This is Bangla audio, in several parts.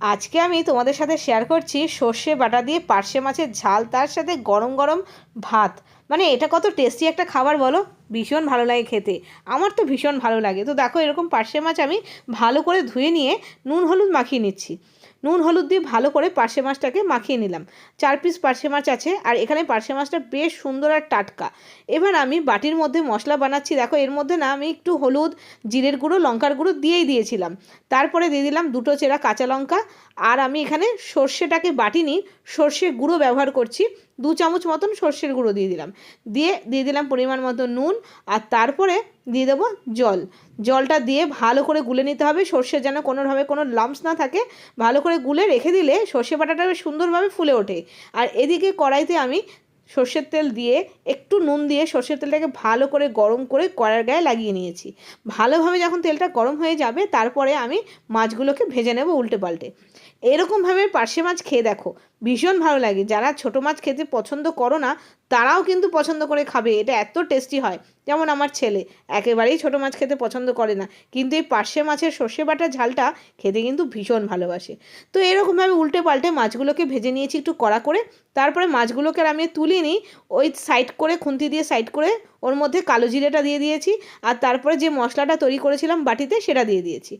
আজকে আমি তোমাদের সাথে শেয়ার করছি সর্ষে বাটা দিয়ে পার্শে মাছের ঝাল, তার সাথে গরম গরম ভাত। মানে এটা কত টেস্টি একটা খাবার বলো? ভীষণ ভালো লাগে খেতে। আমার তো ভীষণ ভালো লাগে। তো দেখো এরকম পার্শে মাছ আমি ভালো করে ধুয়ে নিয়ে নুন, হলুদ মাখিয়ে নিচ্ছি। নুন, হলুদ দিয়ে ভালো করে পার্শে মাছটাকে মাখিয়ে নিলাম। চার পিস পার্শে মাছ আছে, আর এখানে পার্শে মাছটা বেশ সুন্দর আর টাটকা। এবার আমি বাটির মধ্যে মশলা বানাচ্ছি। দেখো, এর মধ্যে না আমি একটু হলুদ, জিরের গুঁড়ো, লঙ্কার গুঁড়ো দিয়েই দিয়েছিলাম। তারপরে দিয়ে দিলাম দুটো চেরা কাঁচা লঙ্কা। আর আমি এখানে সর্ষেটাকে বাটিনি, সর্ষে গুঁড়ো ব্যবহার করছি। দু চামচ মতন সর্ষের গুঁড়ো দিয়ে দিলাম। দিয়ে দিয়ে দিলাম পরিমাণ মতো নুন আর তারপরে দিয়ে দেবো জল। জলটা দিয়ে ভালো করে গুলে নিতে হবে। সর্ষে যেন কোনোভাবে কোনো লাম্পস না থাকে। ভালো করে গুলে রেখে দিলে সর্ষে বাটাটা সুন্দরভাবে ফুলে ওঠে। আর এদিকে কড়াইতে আমি সর্ষের তেল দিয়ে একটু নুন দিয়ে সর্ষের তেলটাকে ভালো করে গরম করে কড়ার গায়ে লাগিয়ে নিয়েছি। ভালোভাবে যখন তেলটা গরম হয়ে যাবে, তারপরে আমি মাছগুলোকে ভেজে নেব উল্টে পাল্টে। এরকমভাবে পার্শে মাছ খেয়ে দেখো, ভীষণ ভালো লাগে। যারা ছোটো মাছ খেতে পছন্দ করো না, তারাও কিন্তু পছন্দ করে খাবে। এটা এত টেস্টি হয়। যেমন আমার ছেলে, একেবারেই ছোটো মাছ খেতে পছন্দ করে না। কিন্তু এই পার্শে মাছের সর্ষে বাটা ঝালটা খেতে কিন্তু ভীষণ ভালোবাসে। তো এরকমভাবে উল্টে পাল্টে মাছগুলোকে ভেজে নিয়েছি একটু কড়া করে। তারপরে মাছগুলোকে আমি তুলে নিই ওই সাইড করে খুন্তি দিয়ে সাইড করে ওর মধ্যে কালো জিরেটা দিয়ে দিয়েছি আর তারপরে যে মশলাটা তৈরি করেছিলাম বাটিতে সেটা দিয়ে দিয়েছি।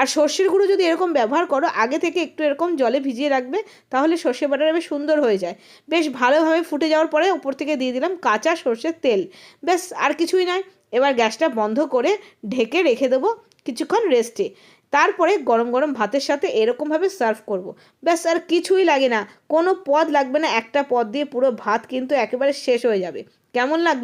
আর সর্ষের গুঁড়ো যদি এরকম ব্যবহার করো, আগে থেকে একটু এরকম জলে ভিজিয়ে রাখবে, তাহলে সর্ষে বাটাটা বেশ সুন্দর হয়ে যায়। বেশ ভালোভাবে ফুটে যাওয়ার পরে উপর থেকে দিয়ে দিলাম কাঁচা সর্ষের তেল। ব্যাস, আর কিছুই নয়। এবার গ্যাসটা বন্ধ করে ঢেকে রেখে দেবো। কিছুক্ষণ রেস্টে তারপরে গরম গরম ভাতের সাথে এরকমভাবে সার্ভ করব। ব্যাস, আর কিছুই লাগে না। কোনো পদ লাগবে না। একটা পদ দিয়ে পুরো ভাত কিন্তু একেবারে শেষ হয়ে যাবে। কেমন লাগবে